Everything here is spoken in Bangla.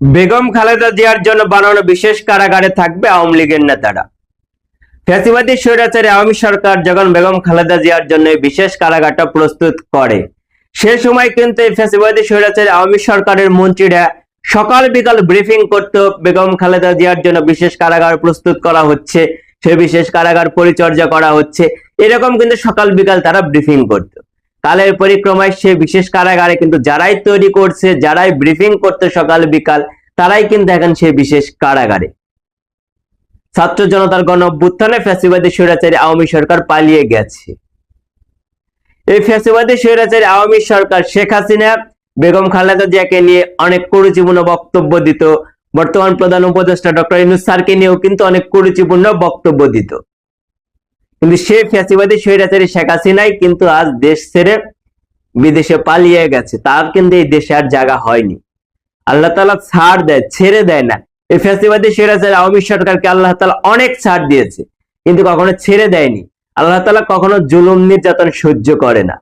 বেগম খালেদা জিয়ার জন্য বানানো বিশেষ কারাগারে থাকবে আওয়ামী লীগের নেতারা। ফ্যাসিবাদী স্বৈরাচারী আওয়ামী সরকার যখন বেগম খালেদা জিয়ার জন্য বিশেষ কারাগারটা প্রস্তুত করে, সে সময় কিন্তু এই ফ্যাসিবাদী স্বৈরাচারী আওয়ামী সরকারের মন্ত্রীরা সকাল বিকাল ব্রিফিং করত বেগম খালেদা জিয়ার জন্য বিশেষ কারাগার প্রস্তুত করা হচ্ছে, সে বিশেষ কারাগার পরিচর্যা করা হচ্ছে, এরকম কিন্তু সকাল বিকাল তারা ব্রিফিং করত। কালের পরিক্রমায় সে বিশেষ কারাগারে কিন্তু যারাই তৈরি করছে, যারাই ব্রিফিং করতে সকাল, বিকাল, তারাই কিন্তু এখন সে বিশেষ কারাগারে। ছাত্র জনতার গণ অভ্যুত্থানে ফ্যাসিবাদী স্বৈরাচারী আওয়ামী সরকার পালিয়ে গেছে। এই ফ্যাসিবাদী স্বৈরাচারী আওয়ামী সরকার শেখ হাসিনা, বেগম খালেদা জিয়াকে নিয়ে অনেক কুরুচিপূর্ণ বক্তব্য দিত। বর্তমান প্রধান উপদেষ্টা ডক্টর ইনুস স্যারকে নিয়েও কিন্তু অনেক কুরুচিপূর্ণ বক্তব্য দিত। কিন্তু সে ফ্যাসিবাদী স্বৈরাচারী শেখ হাসিনাই কিন্তু আজ দেশ ছেড়ে বিদেশে পালিয়ে গেছে। তার কিন্তু এই দেশে আর জায়গা হয়নি। আল্লাহ তালা ছাড় দেয়, ছেড়ে দেয় না। এই ফ্যাসিবাদী স্বৈরাচারী আওয়ামী সরকারকে আল্লাহ তালা অনেক ছাড় দিয়েছে, কিন্তু কখনো ছেড়ে দেয়নি। আল্লাহ তালা কখনো জুলুম নির্যাতন সহ্য করে না।